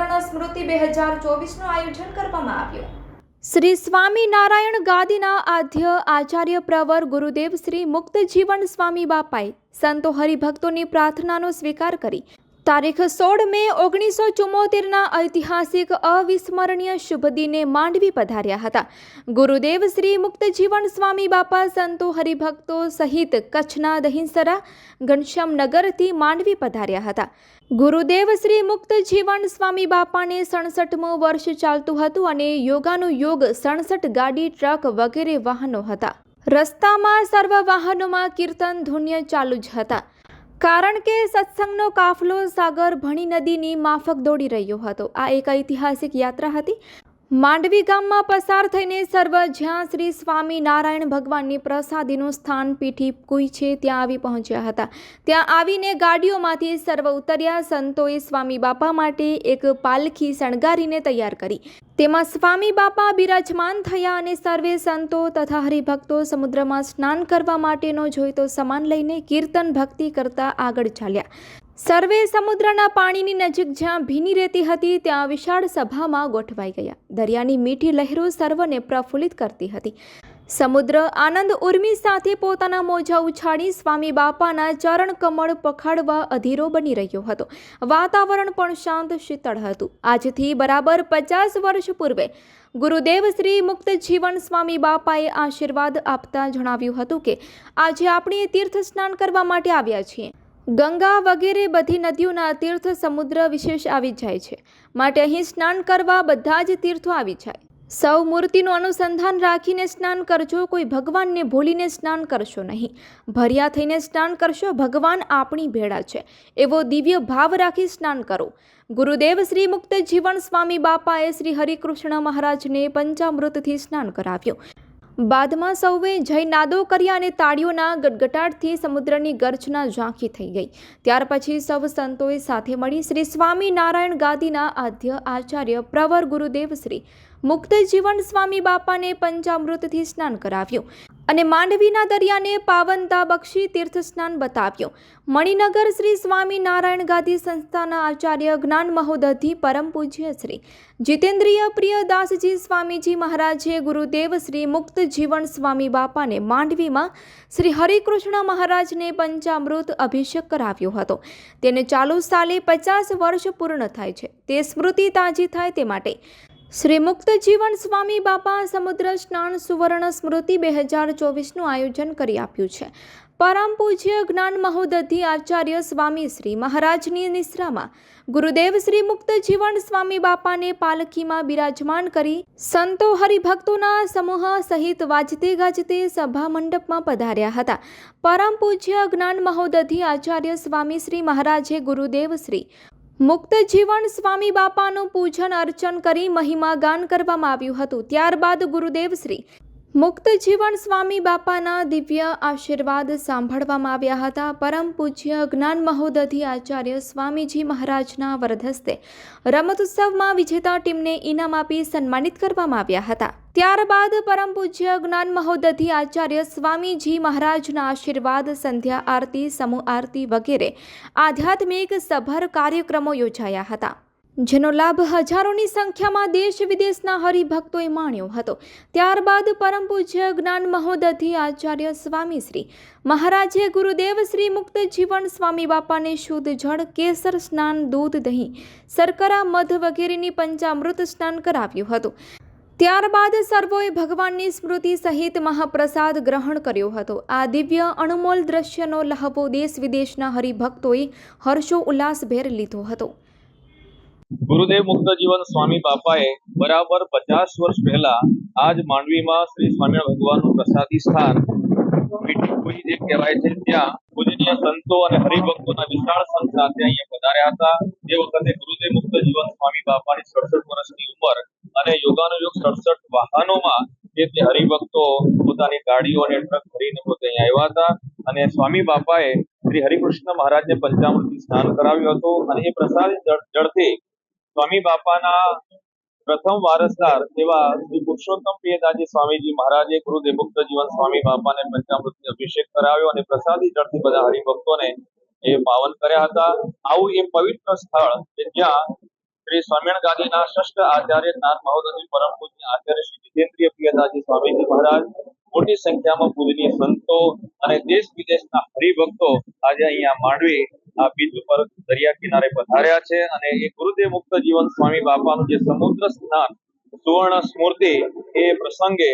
સુવર્ણ સ્મૃતિ બે હજાર ચોવીસનું આયોજન કરવામાં આવ્યું. શ્રી સ્વામી નારાયણ ગાદીના આદ્ય આચાર્ય પ્રવર ગુરુદેવ શ્રી મુક્ત જીવન સ્વામી બાપાએ સંતો હરિભક્તોની પ્રાર્થનાનો સ્વીકાર કરી તારીખ સોળ મે ઓગણીસો ચુમ્મોતેરના ઐતિહાસિક અવિસ્મરણીય શુભ દિને માંડવી પધાર્યા હતા. ગુરુદેવ શ્રી મુક્ત સ્વામી બાપા સંતો હરિભક્તો સહિત કચ્છના દહિંસરા ઘનશ્યામનગરથી માંડવી પધાર્યા હતા. ગુરુદેવ શ્રી મુક્ત જીવન સ્વામી બાપાને સડસઠમું વર્ષ ચાલતું હતું અને યોગાનું યોગ સડસઠ ગાડી, ટ્રક વગેરે વાહનો હતા. રસ્તામાં સર્વ વાહનોમાં કીર્તન ધુન્ય ચાલુ જ હતા. કારણ કે સત્સંગનો કાફલો સાગર ભણી નદીની માફક દોડી રહ્યો હતો. આ એક ઐતિહાસિક યાત્રા હતી. માંડવી ગામમાં પસાર થઈને સર્વ જ્યાં શ્રી સ્વામી નારાયણ ભગવાનની પ્રસાદીનું સ્થાન પીઠી કુઈ છે, ત્યાં આવી પહોંચ્યા હતા. ત્યાં આવીને ગાડીઓમાંથી સર્વ ઉતર્યા સંતોએ સ્વામી બાપા માટે એક પાલખી શણગારીને તૈયાર કરી. તેમાં સ્વામી બાપા બિરાજમાન થયા અને સર્વે સંતો તથા હરિભક્તો સમુદ્રમાં સ્નાન કરવા માટેનો જોઈતો સામાન લઈને કીર્તન ભક્તિ કરતા આગળ ચાલ્યા. સર્વે સમુદ્રના પાણીની નજીક જ્યાં ભીની રહેતી હતી, ત્યાં વિશાળ સભામાં ગોઠવાઈ ગયા. દરિયાની મીઠી લહેરો સર્વને પ્રફુલ્લિત કરતી હતી. સમુદ્ર આનંદ ઉર્મી સાથે પોતાના મોજા ઉછાળી સ્વામી બાપાના ચરણ કમળ પખાડવા અધીરો બની રહ્યો હતો. વાતાવરણ પણ શાંત શીતળ હતું. આજથી બરાબર પચાસ વર્ષ પૂર્વે ગુરુદેવ શ્રી મુક્ત જીવન સ્વામી બાપાએ આશીર્વાદ આપતા જણાવ્યું હતું કે, આજે આપણે તીર્થ સ્નાન કરવા માટે આવ્યા છીએ. ગંગા વગેરે બધી નદીઓના તીર્થ સમુદ્ર વિશેષ આવી જાય છે. માટે અહીં સ્નાન કરવા બધા જ તીર્થો આવી જાય. સૌ મૂર્તિનું અનુસંધાન રાખીને સ્નાન કરજો. કોઈ ભગવાનને ભૂલીને સ્નાન કરશો નહીં. ભર્યા થઈને સ્નાન કરશો. ભગવાન આપણી ભેળા છે. એવો દિવ્ય ભાવ રાખી સ્નાન કરો. ગુરુદેવ શ્રી મુક્ત જીવન સ્વામી બાપાએ શ્રી હરિકૃષ્ણ મહારાજને પંચામૃતથી સ્નાન કરાવ્યું. બાદમાં સૌએ જય નાદો કર્યા અને તાળીઓના ગટગટાટથી સમુદ્રની ગર્જના ઝાંખી થઈ ગઈ. ત્યાર પછી સૌ સંતોએ સાથે મળી શ્રી સ્વામી નારાયણ ગાદીના આદ્ય આચાર્ય પ્રવર ગુરુદેવ શ્રી મુક્ત જીવન સ્વામી બાપાને પંચામૃતથી સ્નાન કરાવ્યું. અને માંડવીના દરિયાને પાવનતા બક્ષી તીર્થ સ્નાન બતાવ્યું. મણિનગર શ્રી સ્વામી નારાયણ ગાદી સંસ્થાના આચાર્ય જ્ઞાન મહોદધિ પરમ પૂજ્ય શ્રી જીતેન્દ્રિય પ્રિયદાસજી સ્વામીજી મહારાજે ગુરુદેવ શ્રી મુક્ત જીવન સ્વામી બાપાને માંડવીમાં શ્રી હરિકૃષ્ણ મહારાજને પંચામૃત અભિષેક કરાવ્યો હતો. તેને ચાલુ સાલે પચાસ વર્ષ પૂર્ણ થાય છે. તે સ્મૃતિ તાજી થાય તે માટે શ્રી મુક્ત જીવન સ્વામી બાપા સમુદ્ર સ્નાન સુવર્ણ સ્મૃતિ બે હજાર ચોવીસનું આયોજન કરી આપ્યું છે. પરમ પૂજ્ય જ્ઞાન મહોદધિ આચાર્ય સ્વામી શ્રી મહારાજની નિશ્રામાં ગુરુદેવ શ્રી મુક્ત જીવન સ્વામી બાપાને પાલખીમાં બિરાજમાન કરી સંતો હરિભક્તોના સમૂહ સહિત વાજતે ગાજતે સભા મંડપમાં પધાર્યા હતા. પરમ પૂજ્ય જ્ઞાન મહોદધિ આચાર્ય સ્વામી શ્રી મહારાજે ગુરુદેવ શ્રી મુક્ત જીવન સ્વામી બાપાનું પૂજન અર્ચન કરી મહિમા ગાન કરવામાં આવ્યું હતું. ત્યારબાદ ગુરુદેવ શ્રી મુક્ત જીવન સ્વામી બાપાના દિવ્ય આશીર્વાદ સાંભળવામાં આવ્યા હતા. પરમ પૂજ્ય જ્ઞાન મહોદધિ આચાર્ય સ્વામીજી મહારાજના વરદહસ્તે રમતોત્સવમાં વિજેતા ટીમને ઇનામ આપી સન્માનિત કરવામાં આવ્યા હતા. ત્યારબાદ પરમ પૂજ્ય જ્ઞાન મહોદધિ આચાર્ય સ્વામીજી મહારાજના આશીર્વાદ, સંધ્યા આરતી, સમૂહ આરતી વગેરે આધ્યાત્મિક સભર કાર્યક્રમો યોજાયા હતા. જેનો લાભ હજારોની સંખ્યામાં દેશ વિદેશના હરિભક્તોએ માણ્યો હતો. ત્યારબાદ પરમ પૂજ્ય જ્ઞાન મહોદધિ આચાર્ય સ્વામી શ્રી મહારાજે ગુરુદેવ શ્રી મુક્ત જીવન સ્વામી બાપાને શુદ્ધ જળ, કેસર સ્નાન, દૂધ, દહીં, શર્કરા, મધ વગેરેની પંચામૃત સ્નાન કરાવ્યું હતું. ત્યારબાદ સર્વોએ ભગવાનની સ્મૃતિ સહિત મહાપ્રસાદ ગ્રહણ કર્યો હતો. આ દિવ્ય અણમોલ દ્રશ્યનો લહાવો દેશ વિદેશના હરિભક્તોએ હર્ષો ઉલ્લાસભેર લીધો હતો. ગુરુદેવ મુક્ત જીવન સ્વામી બાપાએ બરાબર પચાસ વર્ષ પહેલા આજ માંડવીમાં શ્રી સ્વામિનારાયણ ભગવાનનું પ્રસાદી સ્થાન જે કહેવાય છે, ત્યાં પૂજનીય સંતો અને હરિભક્તોના વિશાળ સંઘ સાથે અહીંયા પધાર્યા હતા. તે વખતે ગુરુદેવ મુક્ત જીવન સ્વામી બાપાની સડસઠ વર્ષની ઉંમર અને યોગાનુયોગ સડસઠ વાહનોમાં જે તે હરિભક્તો પોતાની ગાડીઓ અને ટ્રક ભરીને પોતે અહીંયા આવ્યા હતા અને સ્વામી બાપાએ શ્રી હરિકૃષ્ણ મહારાજને પંચામૃતિ સ્નાન કરાવ્યું હતું અને એ પ્રસાદ જળ- જળથી સ્વામી બાપાના પ્રથમ વારસદાર એવા શ્રી પુરુષોત્તમ પ્રિયદાજી સ્વામીજી મહારાજે ગુરુદેવ મુક્ત જીવન સ્વામી બાપાને પંચામૃત અભિષેક કરાવ્યો અને પ્રસાદી જળથી બધા હરિભક્તોને એ પાવન કર્યા હતા. આવું એ પવિત્ર સ્થળ કે જ્યાં શ્રી સ્વામિનારાયણ ગાંધીના શ્રેષ્ઠ આચાર્ય જ્ઞાન મહોદય પરમ પૂજ્ય આચાર્ય શ્રી જીતેન્દ્રિય પ્રિયદાજી સ્વામીજી મહારાજ, મોટી સંખ્યામાં પૂજનીય સંતો અને દેશ વિદેશના હરિભક્તો આજે અહીંયા માંડવી આ બીચ ઉપર દરિયા કિનારે પધાર્યા છે અને એ ગુરુદેવ મુક્ત જીવન સ્વામી બાપાનું જે સમુદ્ર સ્નાન, સુવર્ણ સ્મૃતિ એ પ્રસંગે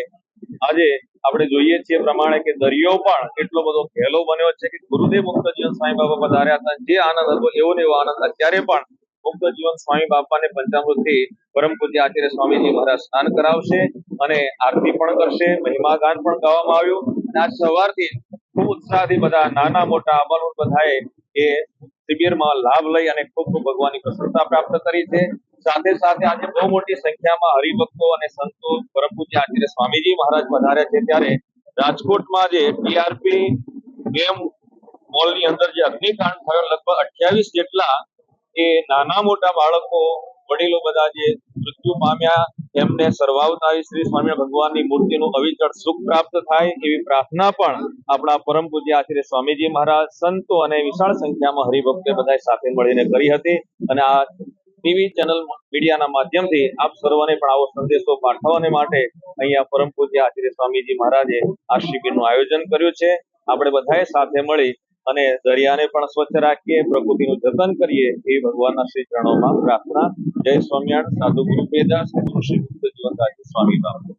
આજે આપણે જોઈએ છીએ પ્રમાણે કે દરિયો પણ એટલો બધો ઘેલો બન્યો છે કે ગુરુદેવ મુક્ત જીવન સ્વામી બાપા પધાર્યા હતા. જે આનંદ હતો, એવો ને એવો આનંદ અત્યારે પણ મુક્ત જીવન સ્વામી બાપાને પંચામૃતથી પરમ પૂજ્ય આચાર્ય સ્વામીજી મહારાજ સ્નાન કરાવશે અને આરતી પણ કરશે મહિમા ગાન પણ ગાવામાં આવ્યું. અને આજ સવારથી ખૂબ ઉત્સાહથી બધા નાના મોટા અમલ બધાએ એ શિબિરમાં લાભ લઈ અને ખૂબ ખૂબ ભગવાનની પ્રસન્નતા પ્રાપ્ત કરી છે. સાથે સાથે આજે બહુ મોટી સંખ્યામાં હરિભક્તો અને સંતો પરમ આચાર્ય સ્વામીજી મહારાજ પધાર્યા છે. ત્યારે રાજકોટમાં જે ટીઆરપી ગેમ મોલની અંદર જે અગ્નિકાંડ થયો, લગભગ અઠ્યાવીસ જેટલા એ નાના મોટા બાળકો, વડીલો બધા જે મૃત્યુ પામ્યા એમને સર્વાવતારી શ્રી સ્વામી ભગવાનની મૂર્તિનું અવિચળ સુખ પ્રાપ્ત થાય એવી પ્રાર્થના પણ આપણા પરમ પૂજ્ય આચાર્ય સ્વામીજી મહારાજ, સંતો અને વિશાળ સંખ્યામાં હરિભક્તે બધા સાથે મળીને કરી હતી અને આ ટીવી ચેનલ મીડિયાના માધ્યમથી આપ સર્વને પણ આવો સંદેશો પાઠવવાને માટે અહીંયા પરમ પૂજ્ય આચાર્ય સ્વામીજી મહારાજે આ શિબિરનું આયોજન કર્યું છે. આપણે બધાએ સાથે મળી અને દરિયાને પણ સ્વચ્છ રાખીએ, પ્રકૃતિનું જતન કરીએ એવી ભગવાનના શ્રી ચરણોમાં પ્રાર્થના જય સ્વામિનારાયણ સાધુ ગુરુ પેદાસ ગુરુ શ્રી ગુપ્ત જીવનદાસ સ્વામી બાપુ.